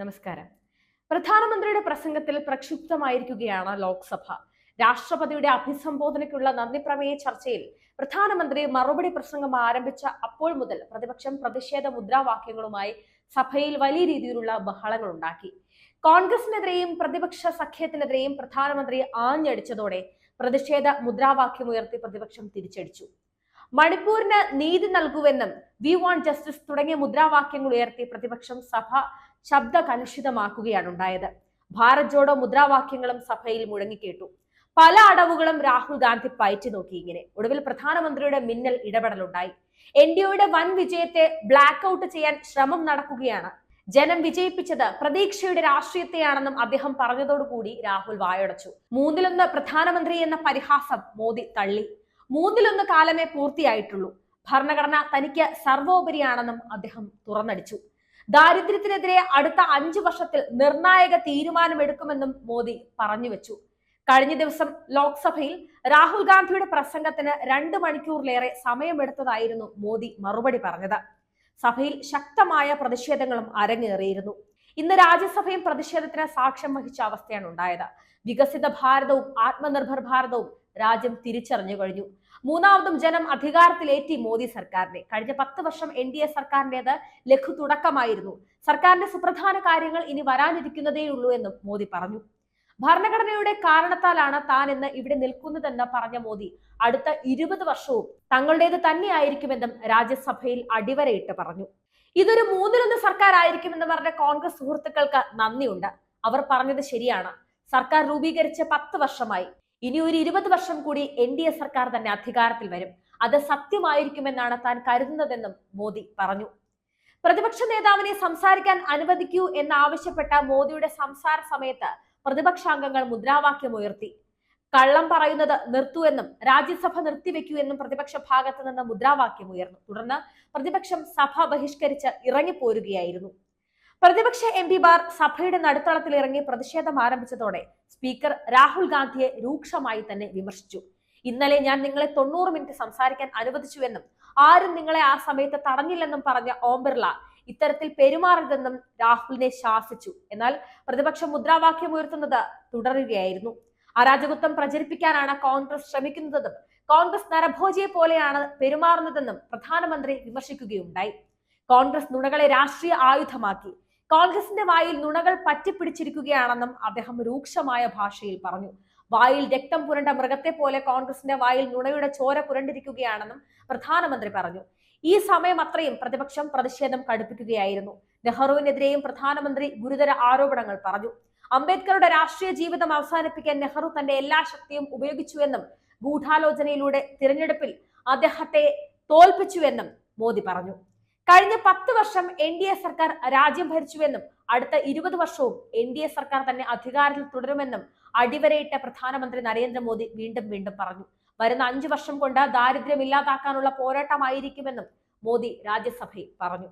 നമസ്കാരം. പ്രധാനമന്ത്രിയുടെ പ്രസംഗത്തിൽ പ്രക്ഷുബ്ധമായിരിക്കുകയാണ് ലോക്സഭ. രാഷ്ട്രപതിയുടെ അഭിസംബോധനയ്ക്കുള്ള നന്ദി പ്രമേയ ചർച്ചയിൽ പ്രധാനമന്ത്രി മറുപടി പ്രസംഗം ആരംഭിച്ച അപ്പോൾ മുതൽ പ്രതിപക്ഷം പ്രതിഷേധ മുദ്രാവാക്യങ്ങളുമായി സഭയിൽ വലിയ രീതിയിലുള്ള ബഹളങ്ങൾ ഉണ്ടാക്കി കോൺഗ്രസിനെതിരെയും പ്രതിപക്ഷ സഖ്യത്തിനെതിരെയും പ്രധാനമന്ത്രി ആഞ്ഞടിച്ചതോടെ പ്രതിഷേധ മുദ്രാവാക്യമുയർത്തി പ്രതിപക്ഷം തിരിച്ചടിച്ചു. മണിപ്പൂരിന് നീതി നൽകുവെന്നും വി വോണ്ട് ജസ്റ്റിസ് തുടങ്ങിയ മുദ്രാവാക്യങ്ങൾ ഉയർത്തി പ്രതിപക്ഷം സഭ ശബ്ദ കലുഷിതമാക്കുകയാണ് ഉണ്ടായത്. ഭാരത് ജോഡോ മുദ്രാവാക്യങ്ങളും സഭയിൽ മുഴങ്ങിക്കേട്ടു. പല അടവുകളും രാഹുൽ ഗാന്ധി പയറ്റി നോക്കി ഇങ്ങനെ. ഒടുവിൽ പ്രധാനമന്ത്രിയുടെ മിന്നൽ ഇടപെടലുണ്ടായി. എൻ ഡി എയുടെ വൻ വിജയത്തെ ബ്ലാക്ക് ഔട്ട് ചെയ്യാൻ ശ്രമം നടക്കുകയാണ്. ജനം വിജയിപ്പിച്ചത് പ്രതീക്ഷയുടെ രാഷ്ട്രീയത്തെയാണെന്നും അദ്ദേഹം പറഞ്ഞതോടുകൂടി രാഹുൽ വായടച്ചു. മൂന്നിലൊന്ന് പ്രധാനമന്ത്രി എന്ന പരിഹാസം മോദി തള്ളി. മൂന്നിലൊന്ന് കാലമേ പൂർത്തിയായിട്ടുള്ളൂ. ഭരണഘടന തനിക്ക് സർവോപരിയാണെന്നും അദ്ദേഹം തുറന്നടിച്ചു. ദാരിദ്ര്യത്തിനെതിരെ അടുത്ത അഞ്ചു വർഷത്തിൽ നിർണായക തീരുമാനമെടുക്കുമെന്നും മോദി പറഞ്ഞു വെച്ചു കഴിഞ്ഞ ദിവസം ലോക്സഭയിൽ രാഹുൽ ഗാന്ധിയുടെ പ്രസംഗത്തിന് രണ്ട് മണിക്കൂറിലേറെ സമയമെടുത്തതായിരുന്നു മോദി മറുപടി പറഞ്ഞത്. സഭയിൽ ശക്തമായ പ്രതിഷേധങ്ങളും അരങ്ങേറിയിരുന്നു. ഇന്ന് രാജ്യസഭയും പ്രതിഷേധത്തിന് സാക്ഷ്യം വഹിച്ച അവസ്ഥയാണ് ഉണ്ടായത്. വികസിത ഭാരതവും ആത്മനിർഭർ ഭാരതവും രാജ്യം തിരിച്ചറിഞ്ഞു കഴിഞ്ഞു. മൂന്നാമതും ജനം അധികാരത്തിലേറ്റി മോദി സർക്കാരിനെ. കഴിഞ്ഞ പത്ത് വർഷം എൻ ഡി എ സർക്കാരിന്റേത് ലഘു തുടക്കമായിരുന്നു. സർക്കാരിന്റെ സുപ്രധാന കാര്യങ്ങൾ ഇനി വരാനിരിക്കുന്നതേയുള്ളൂ എന്നും മോദി പറഞ്ഞു. ഭരണഘടനയുടെ കാരണത്താലാണ് താൻ ഇന്ന് ഇവിടെ നിൽക്കുന്നതെന്ന് പറഞ്ഞ മോദി അടുത്ത ഇരുപത് വർഷവും തങ്ങളുടേത് തന്നെയായിരിക്കുമെന്നും രാജ്യസഭയിൽ അടിവരയിട്ട് പറഞ്ഞു. ഇതൊരു മൂന്നിലൊന്ന് സർക്കാർ ആയിരിക്കും എന്ന് പറഞ്ഞ കോൺഗ്രസ് സുഹൃത്തുക്കൾക്ക് നന്ദിയുണ്ട്. അവർ പറഞ്ഞത് ശരിയാണ്. സർക്കാർ രൂപീകരിച്ച് പത്ത് വർഷമായി. ഇനി ഒരു ഇരുപത് വർഷം കൂടി എൻ ഡി എ സർക്കാർ തന്നെ അധികാരത്തിൽ വരും. അത് സത്യമായിരിക്കുമെന്നാണ് താൻ കരുതുന്നതെന്നും മോദി പറഞ്ഞു. പ്രതിപക്ഷ നേതാവിനെ സംസാരിക്കാൻ അനുവദിക്കൂ എന്നാവശ്യപ്പെട്ട മോദിയുടെ സംസാര സമയത്ത് പ്രതിപക്ഷാംഗങ്ങൾ മുദ്രാവാക്യം ഉയർത്തി. കള്ളം പറയുന്നത് നിർത്തൂ എന്നും രാജ്യസഭ നിർത്തിവെക്കൂ എന്നും പ്രതിപക്ഷ ഭാഗത്ത് നിന്ന് മുദ്രാവാക്യം ഉയർന്നു. തുടർന്ന് പ്രതിപക്ഷം സഭ ബഹിഷ്കരിച്ച് ഇറങ്ങിപ്പോരുകയായിരുന്നു. പ്രതിപക്ഷ എം പിമാർ സഭയുടെ നടുത്തളത്തിൽ ഇറങ്ങി പ്രതിഷേധം ആരംഭിച്ചതോടെ സ്പീക്കർ രാഹുൽ ഗാന്ധിയെ രൂക്ഷമായി തന്നെ വിമർശിച്ചു. ഇന്നലെ ഞാൻ നിങ്ങളെ തൊണ്ണൂറ് മിനിറ്റ് സംസാരിക്കാൻ അനുവദിച്ചുവെന്നും ആരും നിങ്ങളെ ആ സമയത്ത് തടഞ്ഞില്ലെന്നും പറഞ്ഞ ഓം ബിർള ഇത്തരത്തിൽ പെരുമാറരുതെന്നും രാഹുലിനെ ശാസിച്ചു. എന്നാൽ പ്രതിപക്ഷം മുദ്രാവാക്യം ഉയർത്തുന്നത് തുടരുകയായിരുന്നു. അരാജകത്വം പ്രചരിപ്പിക്കാനാണ് കോൺഗ്രസ് ശ്രമിക്കുന്നതെന്നും കോൺഗ്രസ് നരഭോജിയെ പോലെയാണ് പെരുമാറുന്നതെന്നും പ്രധാനമന്ത്രി വിമർശിക്കുകയുണ്ടായി. കോൺഗ്രസ് നുണകളെ രാഷ്ട്രീയ ആയുധമാക്കി. കോൺഗ്രസിന്റെ വായിൽ നുണകൾ പറ്റിപ്പിടിച്ചിരിക്കുകയാണെന്നും അദ്ദേഹം രൂക്ഷമായ ഭാഷയിൽ പറഞ്ഞു. വായിൽ രക്തം പുരണ്ട മൃഗത്തെ പോലെ കോൺഗ്രസിന്റെ വായിൽ നുണയുടെ ചോര പുരണ്ടിരിക്കുകയാണെന്നും പ്രധാനമന്ത്രി പറഞ്ഞു. ഈ സമയം അത്രയും പ്രതിപക്ഷം പ്രതിഷേധം കടുപ്പിക്കുകയായിരുന്നു. നെഹ്റുവിനെതിരെയും പ്രധാനമന്ത്രി ഗുരുതര ആരോപണങ്ങൾ പറഞ്ഞു. അംബേദ്കറുടെ രാഷ്ട്രീയ ജീവിതം അവസാനിപ്പിക്കാൻ നെഹ്റു തന്റെ എല്ലാ ശക്തിയും ഉപയോഗിച്ചുവെന്നും ഗൂഢാലോചനയിലൂടെ തിരഞ്ഞെടുപ്പിൽ അദ്ദേഹത്തെ തോൽപ്പിച്ചുവെന്നും മോദി പറഞ്ഞു. കഴിഞ്ഞ പത്ത് വർഷം എൻ ഡി എ സർക്കാർ രാജ്യം ഭരിച്ചുവെന്നും അടുത്ത ഇരുപത് വർഷവും എൻ ഡി എ സർക്കാർ തന്നെ അധികാരത്തിൽ തുടരുമെന്നും അടിവരയിട്ട പ്രധാനമന്ത്രി നരേന്ദ്രമോദി വീണ്ടും വീണ്ടും പറഞ്ഞു. വരുന്ന അഞ്ചു വർഷം കൊണ്ട് ദാരിദ്ര്യം ഇല്ലാതാക്കാനുള്ള പോരാട്ടമായിരിക്കുമെന്നും മോദി രാജ്യസഭയിൽ പറഞ്ഞു.